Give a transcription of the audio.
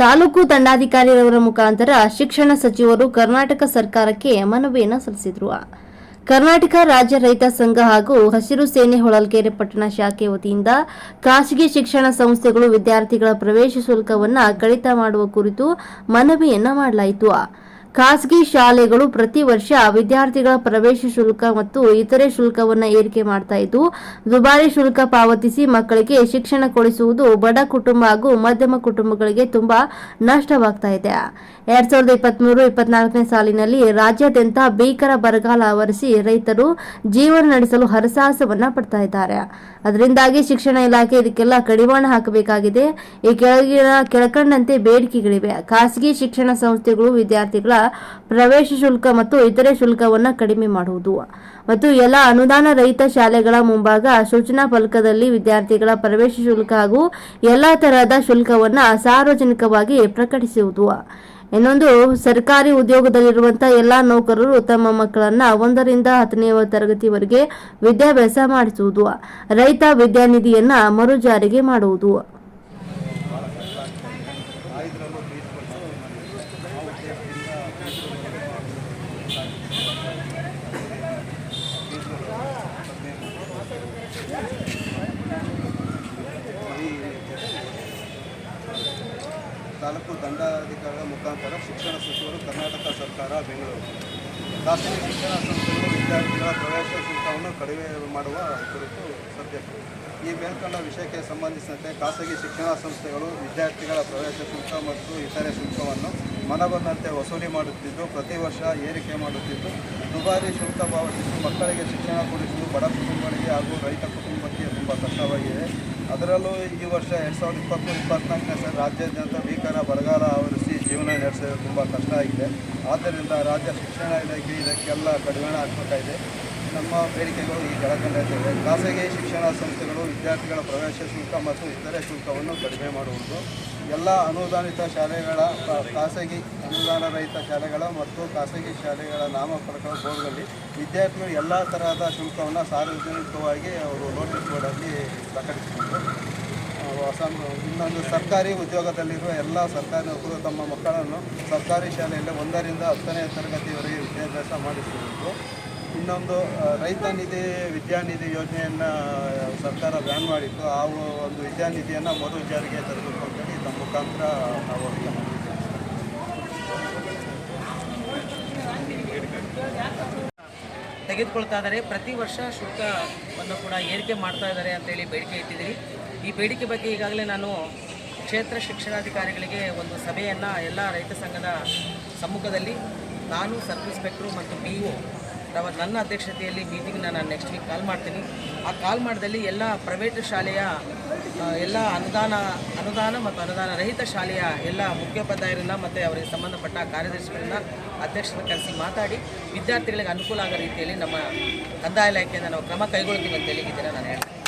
ತಾಲೂಕು ದಂಡಾಧಿಕಾರಿಯವರ ಮುಖಾಂತರ ಶಿಕ್ಷಣ ಸಚಿವರು ಕರ್ನಾಟಕ ಸರ್ಕಾರಕ್ಕೆ ಮನವಿಯನ್ನು ಸಲ್ಲಿಸಿದರು. ಕರ್ನಾಟಕ ರಾಜ್ಯ ರೈತ ಸಂಘ ಹಾಗೂ ಹಸಿರು ಸೇನೆ ಹೊಳಲ್ಕೆರೆ ಪಟ್ಟಣ ಶಾಖೆ ವತಿಯಿಂದ ಖಾಸಗಿ ಶಿಕ್ಷಣ ಸಂಸ್ಥೆಗಳು ವಿದ್ಯಾರ್ಥಿಗಳ ಪ್ರವೇಶ ಶುಲ್ಕವನ್ನು ಕಡಿತ ಮಾಡುವ ಕುರಿತು ಮನವಿಯನ್ನು ಮಾಡಲಾಯಿತು. ಖಾಸಗಿ ಶಾಲೆಗಳು ಪ್ರತಿ ವರ್ಷ ವಿದ್ಯಾರ್ಥಿಗಳ ಪ್ರವೇಶ ಶುಲ್ಕ ಮತ್ತು ಇತರೆ ಶುಲ್ಕವನ್ನು ಏರಿಕೆ ಮಾಡ್ತಾ ಇದ್ದು, ದುಬಾರಿ ಶುಲ್ಕ ಪಾವತಿಸಿ ಮಕ್ಕಳಿಗೆ ಶಿಕ್ಷಣ ಕೊಡಿಸುವುದು ಬಡ ಕುಟುಂಬ ಹಾಗೂ ಮಧ್ಯಮ ಕುಟುಂಬಗಳಿಗೆ ತುಂಬಾ ನಷ್ಟವಾಗ್ತಾ ಇದೆ. ಎರಡ್ ಸಾವಿರದ ಇಪ್ಪತ್ಮೂರು ಇಪ್ಪತ್ನಾಲ್ಕನೇ ಸಾಲಿನಲ್ಲಿ ರಾಜ್ಯಾದ್ಯಂತ ಭೀಕರ ಬರಗಾಲ ಆವರಿಸಿ ರೈತರು ಜೀವನ ನಡೆಸಲು ಹರಸಾಹಸವನ್ನ ಪಡ್ತಾ ಇದ್ದಾರೆ. ಅದರಿಂದಾಗಿ ಶಿಕ್ಷಣ ಇಲಾಖೆ ಇದಕ್ಕೆಲ್ಲ ಕಡಿವಾಣ ಹಾಕಬೇಕಾಗಿದೆ. ಈ ಕೆಳಗಿನ ಕೆಳಕಂಡಂತೆ ಬೇಡಿಕೆಗಳಿವೆ. ಖಾಸಗಿ ಶಿಕ್ಷಣ ಸಂಸ್ಥೆಗಳು ವಿದ್ಯಾರ್ಥಿಗಳ ಪ್ರವೇಶ ಶುಲ್ಕ ಮತ್ತು ಇತರೆ ಶುಲ್ಕವನ್ನು ಕಡಿಮೆ ಮಾಡುವುದು. ಮತ್ತು ಎಲ್ಲ ಅನುದಾನ ರಹಿತ ಶಾಲೆಗಳ ಮುಂಭಾಗ ಸೂಚನಾ ಫಲಕದಲ್ಲಿ ವಿದ್ಯಾರ್ಥಿಗಳ ಪ್ರವೇಶ ಶುಲ್ಕ ಹಾಗೂ ಎಲ್ಲ ತರಹದ ಶುಲ್ಕವನ್ನು ಸಾರ್ವಜನಿಕವಾಗಿ ಪ್ರಕಟಿಸುವುದು. ಇನ್ನೊಂದು, ಸರ್ಕಾರಿ ಉದ್ಯೋಗದಲ್ಲಿರುವಂತಹ ಎಲ್ಲಾ ನೌಕರರು ತಮ್ಮ ಮಕ್ಕಳನ್ನ ಒಂದರಿಂದ ಹತ್ತನೇ ತರಗತಿವರೆಗೆ ವಿದ್ಯಾಭ್ಯಾಸ ಮಾಡಿಸುವುದು. ರೈತ ವಿದ್ಯಾನಿಧಿಯನ್ನ ಮರು ಜಾರಿಗೆ ಮಾಡುವುದು. ತಾಲೂಕು ದಂಡಾಧಿಕಾರಿಗಳ ಮುಖಾಂತರ ಶಿಕ್ಷಣ ಸಚಿವರು ಕರ್ನಾಟಕ ಸರ್ಕಾರ ಬೆಂಗಳೂರು. ಖಾಸಗಿ ಶಿಕ್ಷಣ ಸಂಸ್ಥೆಗಳು ವಿದ್ಯಾರ್ಥಿಗಳ ಪ್ರವೇಶ ಶುಲ್ಕವನ್ನು ಕಡಿಮೆ ಮಾಡುವ ಕುರಿತು ಸದ್ಯ ಈ ಮೇಲ್ಕಂಡ ವಿಷಯಕ್ಕೆ ಸಂಬಂಧಿಸಿದಂತೆ ಖಾಸಗಿ ಶಿಕ್ಷಣ ಸಂಸ್ಥೆಗಳು, ವಿದ್ಯಾರ್ಥಿಗಳ ಪ್ರವೇಶ ಶುಲ್ಕ ಮತ್ತು ಇತರೆ ಶುಲ್ಕವನ್ನು ಮನಬಂದಂತೆ ವಸೂಲಿ ಮಾಡುತ್ತಿದ್ದು, ಪ್ರತಿ ವರ್ಷ ಏರಿಕೆ ಮಾಡುತ್ತಿದ್ದು, ದುಬಾರಿ ಶುಲ್ಕ ಪಾವತಿಸಿ ಮಕ್ಕಳಿಗೆ ಶಿಕ್ಷಣ ಕೊಡಿಸುವುದು ಬಡ ಕುಟುಂಬಗಳಿಗೆ ಹಾಗೂ ರೈತ ಕುಟುಂಬಕ್ಕೆ ತುಂಬ ಕಷ್ಟವಾಗಿದೆ. ಅದರಲ್ಲೂ ಈ ವರ್ಷ ಎರಡು ಸಾವಿರದ ಇಪ್ಪತ್ತು ಇಪ್ಪತ್ನಾಲ್ಕನೇ ಸಾಲ ರಾಜ್ಯಾದ್ಯಂತ ಭೀಕರ ಬರಗಾಲ ಆವರಿಸಿ ಜೀವನ ನಡೆಸೋದು ತುಂಬ ಕಷ್ಟ ಆಗಿದೆ. ಆದ್ದರಿಂದ ರಾಜ್ಯ ಶಿಕ್ಷಣ ಇಲಾಖೆ ಇದಕ್ಕೆಲ್ಲ ಕಡಿವಾಣ ಹಾಕಬೇಕಾಗಿದೆ. ನಮ್ಮ ಬೇಡಿಕೆಗಳು ಈ ಕೆಳಕಂಡಿವೆ ಖಾಸಗಿ ಶಿಕ್ಷಣ ಸಂಸ್ಥೆಗಳು ವಿದ್ಯಾರ್ಥಿಗಳ ಪ್ರವೇಶ ಶುಲ್ಕ ಮತ್ತು ಇತರೆ ಶುಲ್ಕವನ್ನು ಕಡಿಮೆ ಮಾಡುವುದು. ಎಲ್ಲ ಅನುದಾನಿತ ಶಾಲೆಗಳ ಖಾಸಗಿ ಅನುದಾನ ರಹಿತ ಶಾಲೆಗಳ ಮತ್ತು ಖಾಸಗಿ ಶಾಲೆಗಳ ನಾಮಫಲಕಗಳ ಬೋರ್ಡ್ಗಳಲ್ಲಿ ವಿದ್ಯಾರ್ಥಿಗಳು ಎಲ್ಲ ತರಹದ ಶುಲ್ಕವನ್ನು ಸಾರ್ವಜನಿಕವಾಗಿ ಅವರು ನೋಟಿಸ್ ಬೋರ್ಡಲ್ಲಿ ಪ್ರಕಟಿಸಿದರು ಹೊಸ ಇನ್ನೊಂದು ಸರ್ಕಾರಿ ಉದ್ಯೋಗದಲ್ಲಿರುವ ಎಲ್ಲ ಸರ್ಕಾರಿ ನೌಕರರು ತಮ್ಮ ಮಕ್ಕಳನ್ನು ಸರ್ಕಾರಿ ಶಾಲೆಯಲ್ಲಿ ಒಂದರಿಂದ ಹತ್ತನೇ ತರಗತಿವರೆಗೆ ವಿದ್ಯಾಭ್ಯಾಸ ಮಾಡಿಸುವುದು. ಇನ್ನೊಂದು ರೈತ ನಿಧಿ ವಿದ್ಯಾನಿಧಿ ಯೋಜನೆಯನ್ನು ಸರ್ಕಾರ ಬ್ಯಾನ್ ಮಾಡಿತ್ತು. ಆ ಒಂದು ವಿದ್ಯಾನಿಧಿಯನ್ನು ಮರು ಜಾರಿಗೆ ತರಬೇಕು ಅಂತೇಳಿ ತಮ್ಮ ಮುಖಾಂತರ ನಾವು ತೆಗೆದುಕೊಳ್ತಾ ಇದ್ದಾರೆ. ಪ್ರತಿ ವರ್ಷ ಶುಲ್ಕವನ್ನು ಕೂಡ ಏರಿಕೆ ಮಾಡ್ತಾ ಇದ್ದಾರೆ ಅಂತೇಳಿ ಬೇಡಿಕೆ ಇಟ್ಟಿದ್ದೀರಿ. ಈ ಬೇಡಿಕೆ ಬಗ್ಗೆ ಈಗಾಗಲೇ ನಾನು ಕ್ಷೇತ್ರ ಶಿಕ್ಷಣಾಧಿಕಾರಿಗಳಿಗೆ ಒಂದು ಸಭೆಯನ್ನು ಎಲ್ಲ ರೈತ ಸಂಘದ ಸಮ್ಮುಖದಲ್ಲಿ ನಾನು ಸಬ್ ಇನ್ಸ್ಪೆಕ್ಟ್ರು ಮತ್ತು ಬಿ ಒ ರವ ನನ್ನ ಅಧ್ಯಕ್ಷತೆಯಲ್ಲಿ ಮೀಟಿಂಗ್ನ ನಾನು ನೆಕ್ಸ್ಟ್ ವೀಕ್ ಕಾಲ್ ಮಾಡ್ತೀನಿ. ಆ ಕಾಲ್ ಮಾಡಿದಲ್ಲಿ ಎಲ್ಲ ಪ್ರೈವೇಟ್ ಶಾಲೆಯ ಎಲ್ಲ ಅನುದಾನ ಅನುದಾನ ಮತ್ತು ಅನುದಾನ ರಹಿತ ಶಾಲೆಯ ಎಲ್ಲ ಮುಖ್ಯೋಪಾಧ್ಯಾಯರನ್ನ ಮತ್ತು ಅವರಿಗೆ ಸಂಬಂಧಪಟ್ಟ ಕಾರ್ಯದರ್ಶಿಗಳನ್ನ ಅಧ್ಯಕ್ಷರನ್ನ ಕರೆಸಿ ಮಾತಾಡಿ, ವಿದ್ಯಾರ್ಥಿಗಳಿಗೆ ಅನುಕೂಲ ಆಗೋ ರೀತಿಯಲ್ಲಿ ನಮ್ಮ ಕಂದಾಯ ಇಲಾಖೆಯಿಂದ ನಾವು ಕ್ರಮ ಕೈಗೊಳ್ತೀವಿ ಅಂತ ಈ ನಾನು ಹೇಳ್ತೀನಿ.